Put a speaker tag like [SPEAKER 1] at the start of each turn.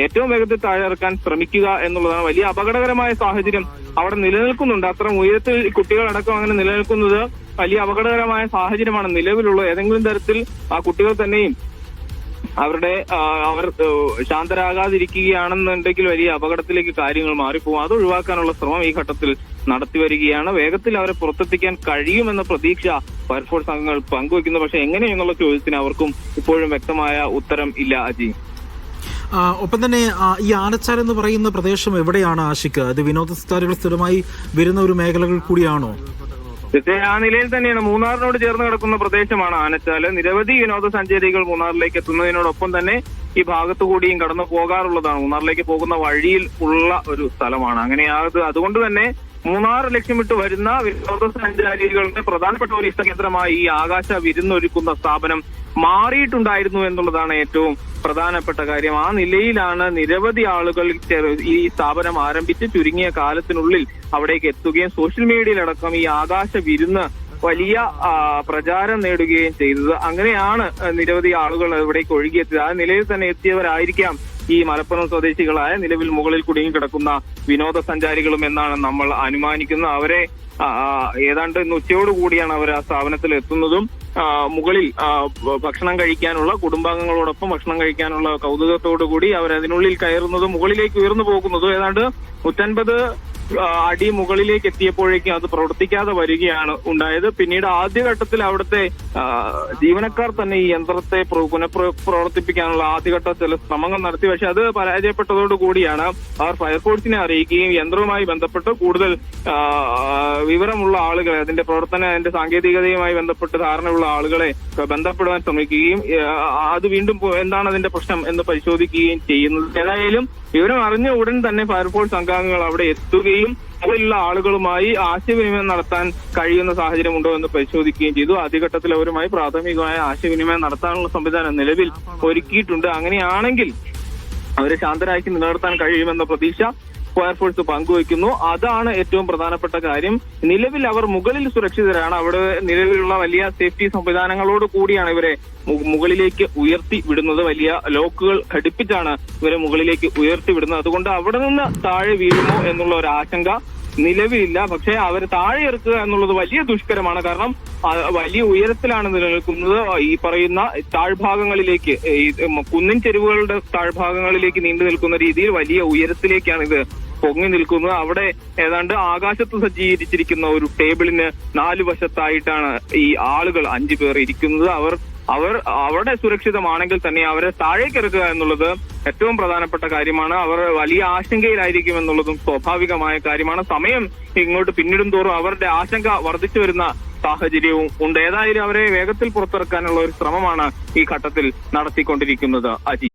[SPEAKER 1] ഏറ്റവും വേഗത്തിൽ താഴെ ഇറക്കാൻ ശ്രമിക്കുക എന്നുള്ളതാണ് വലിയ അപകടകരമായ സാഹചര്യം. അവിടെ നിലനിൽക്കുന്നുണ്ട്. അത്ര ഉയരത്തിൽ കുട്ടികളടക്കം അങ്ങനെ നിലനിൽക്കുന്നത് വലിയ അപകടകരമായ സാഹചര്യമാണ് നിലവിലുള്ള ഏതെങ്കിലും തരത്തിൽ ആ കുട്ടികൾ തന്നെയും അവരുടെ അവർ ശാന്തരാകാതിരിക്കുകയാണെന്നുണ്ടെങ്കിൽ വലിയ അപകടത്തിലേക്ക് കാര്യങ്ങൾ മാറിപ്പോകും. അത് ഒഴിവാക്കാനുള്ള ശ്രമം ഈ ഘട്ടത്തിൽ നടത്തി വരികയാണ്. വേഗത്തിൽ അവരെ പുറത്തെത്തിക്കാൻ കഴിയുമെന്ന പ്രതീക്ഷ ഫയർഫോഴ്സ് അംഗങ്ങൾ പങ്കുവെക്കുന്നു പക്ഷെ എങ്ങനെയെന്നുള്ള ചോദ്യത്തിന് അവർക്കും ഇപ്പോഴും വ്യക്തമായ ഉത്തരം ഇല്ല അജി.
[SPEAKER 2] ഒപ്പം തന്നെ ഈ ആനച്ചാൽ എന്ന് പറയുന്ന പ്രദേശം എവിടെയാണ് ആശിക്ക്? അത് വിനോദസഞ്ചാരികൾ സ്ഥിരമായി വരുന്ന ഒരു മേഖലകൾ കൂടിയാണോ?
[SPEAKER 1] ആ നിലയിൽ തന്നെയാണ്. മൂന്നാറിനോട് ചേർന്ന് കിടക്കുന്ന പ്രദേശമാണ് ആനച്ചാൽ നിരവധി വിനോദസഞ്ചാരികൾ മൂന്നാറിലേക്ക് എത്തുന്നതിനോടൊപ്പം തന്നെ ഈ ഭാഗത്തു കൂടിയും കടന്നു പോകാറുള്ളതാണ്. മൂന്നാറിലേക്ക് പോകുന്ന വഴിയിൽ ഉള്ള ഒരു സ്ഥലമാണ്. അങ്ങനെ അത് അതുകൊണ്ട് തന്നെ മൂന്നാർ ലക്ഷ്യമിട്ട് വരുന്ന വിനോദസഞ്ചാരികളുടെ പ്രധാനപ്പെട്ട ഒരു ഇഷ്ടകേന്ദ്രമായി ഈ ആകാശ വിരുന്നൊരുക്കുന്ന സ്ഥാപനം മാറിയിട്ടുണ്ടായിരുന്നു എന്നുള്ളതാണ് ഏറ്റവും പ്രധാനപ്പെട്ട കാര്യം. ആ നിലയിലാണ് നിരവധി ആളുകൾ ഈ സ്ഥാപനം ആരംഭിച്ച് ചുരുങ്ങിയ കാലത്തിനുള്ളിൽ അവിടേക്ക് എത്തുകയും സോഷ്യൽ മീഡിയയിലടക്കം ഈ ആകാശ വിരുന്ന് വലിയ പ്രചാരം നേടുകയും ചെയ്തത്. അങ്ങനെയാണ് നിരവധി ആളുകൾ ഇവിടേക്ക് ഒഴുകിയെത്തിയത്. ആ നിലയിൽ തന്നെ എത്തിയവരായിരിക്കാം ഈ മലപ്പുറം സ്വദേശികളായ നിലവിൽ മുകളിൽ കുടുങ്ങി കിടക്കുന്ന വിനോദസഞ്ചാരികളും എന്നാണ് നമ്മൾ അനുമാനിക്കുന്നത്. അവരെ ഏതാണ്ട് ഇന്ന് ഉച്ചയോട് കൂടിയാണ് അവർ ആ സ്ഥാപനത്തിൽ എത്തുന്നതും മുകളിൽ ഭക്ഷണം കഴിക്കാനുള്ള കുടുംബാംഗങ്ങളോടൊപ്പം ഭക്ഷണം കഴിക്കാനുള്ള കൗതുകത്തോടു കൂടി അവർ അതിനുള്ളിൽ കയറുന്നതും മുകളിലേക്ക് ഉയർന്നു പോകുന്നതും ഏതാണ്ട് നൂറ്റൻപത് അടി മുകളിലേക്ക് എത്തിയപ്പോഴേക്കും അത് പ്രവർത്തിക്കാതെ വരികയാണ് ഉണ്ടായത്. പിന്നീട് ആദ്യഘട്ടത്തിൽ അവിടുത്തെ ജീവനക്കാർ തന്നെ ഈ യന്ത്രത്തെ പുനഃപ്രവർത്തിപ്പിക്കാനുള്ള പുനഃപ്ര- പ്രവർത്തിപ്പിക്കാനുള്ള ആദ്യഘട്ട ചില ശ്രമങ്ങൾ നടത്തി. പക്ഷെ അത് പരാജയപ്പെട്ടതോടുകൂടിയാണ് അവർ ഫയർഫോഴ്സിനെ അറിയിക്കുകയും യന്ത്രവുമായി ബന്ധപ്പെട്ട് കൂടുതൽ വിവരമുള്ള ആളുകളെ അതിന്റെ പ്രവർത്തന അതിന്റെ സാങ്കേതികതയുമായി ബന്ധപ്പെട്ട് ധാരണയുള്ള ആളുകളെ ബന്ധപ്പെടുവാൻ ശ്രമിക്കുകയും അത് വീണ്ടും എന്താണ് അതിന്റെ പ്രശ്നം എന്ന് പരിശോധിക്കുകയും ചെയ്യുന്നത്. ഏതായാലും വിവരം അറിഞ്ഞ ഉടൻ തന്നെ ഫയർഫോഴ്സ് അംഗാംഗങ്ങൾ അവിടെ എത്തുകയും അവിടെയുള്ള ആളുകളുമായി ആശയവിനിമയം നടത്താൻ കഴിയുന്ന സാഹചര്യം ഉണ്ടോ എന്ന് പരിശോധിക്കുകയും ചെയ്തു. ആദ്യഘട്ടത്തിൽ അവരുമായി പ്രാഥമികമായ ആശയവിനിമയം നടത്താനുള്ള സംവിധാനം നിലവിൽ ഒരുക്കിയിട്ടുണ്ട്. അങ്ങനെയാണെങ്കിൽ അവരെ ശാന്തരാക്കി നിലനിർത്താൻ കഴിയുമെന്ന പ്രതീക്ഷ ഫയർഫോഴ്സ് പങ്കുവയ്ക്കുന്നു. അതാണ് ഏറ്റവും പ്രധാനപ്പെട്ട കാര്യം. നിലവിൽ അവർ മുകളിൽ സുരക്ഷിതരാണ്. അവിടെ നിലവിലുള്ള വലിയ സേഫ്റ്റി സംവിധാനങ്ങളോട് കൂടിയാണ് ഇവരെ മുകളിലേക്ക് ഉയർത്തി വിടുന്നത്. വലിയ ലോക്കുകൾ ഘടിപ്പിച്ചാണ് ഇവരെ മുകളിലേക്ക് ഉയർത്തി വിടുന്നത്. അതുകൊണ്ട് അവിടെ നിന്ന് താഴെ വീഴുമോ എന്നുള്ള ഒരു ആശങ്ക നിലവിലില്ല. പക്ഷേ അവർ താഴെ ഇറക്കുക എന്നുള്ളത് വലിയ ദുഷ്കരമാണ്. കാരണം വലിയ ഉയരത്തിലാണ് നിലനിൽക്കുന്നത്. ഈ പറയുന്ന താഴ്ഭാഗങ്ങളിലേക്ക് ഈ കുന്നിൻ ചെരുവുകളുടെ താഴ്ഭാഗങ്ങളിലേക്ക് നീണ്ടു നിൽക്കുന്ന രീതിയിൽ വലിയ ഉയരത്തിലേക്കാണ് ഇത് പൊങ്ങി നിൽക്കുന്നത്. അവിടെ ഏതാണ്ട് ആകാശത്ത് സജ്ജീകരിച്ചിരിക്കുന്ന ഒരു ടേബിളിന് നാലു വശത്തായിട്ടാണ് ഈ ആളുകൾ അഞ്ചു പേർ ഇരിക്കുന്നത്. അവർ അവർ അവരുടെ സുരക്ഷിതമാണെങ്കിൽ തന്നെ അവരെ താഴേക്ക് ഇറക്കുക എന്നുള്ളത് ഏറ്റവും പ്രധാനപ്പെട്ട കാര്യമാണ്. അവർ വലിയ ആശങ്കയിലായിരിക്കും എന്നുള്ളതും സ്വാഭാവികമായ കാര്യമാണ്. സമയം ഇങ്ങോട്ട് പിന്നിടും തോറും അവരുടെ ആശങ്ക വർദ്ധിച്ചു വരുന്ന സാഹചര്യവും ഉണ്ട്. ഏതായാലും അവരെ വേഗത്തിൽ പുറത്തിറക്കാനുള്ള ഒരു ശ്രമമാണ് ഈ ഘട്ടത്തിൽ നടത്തിക്കൊണ്ടിരിക്കുന്നത് അജി.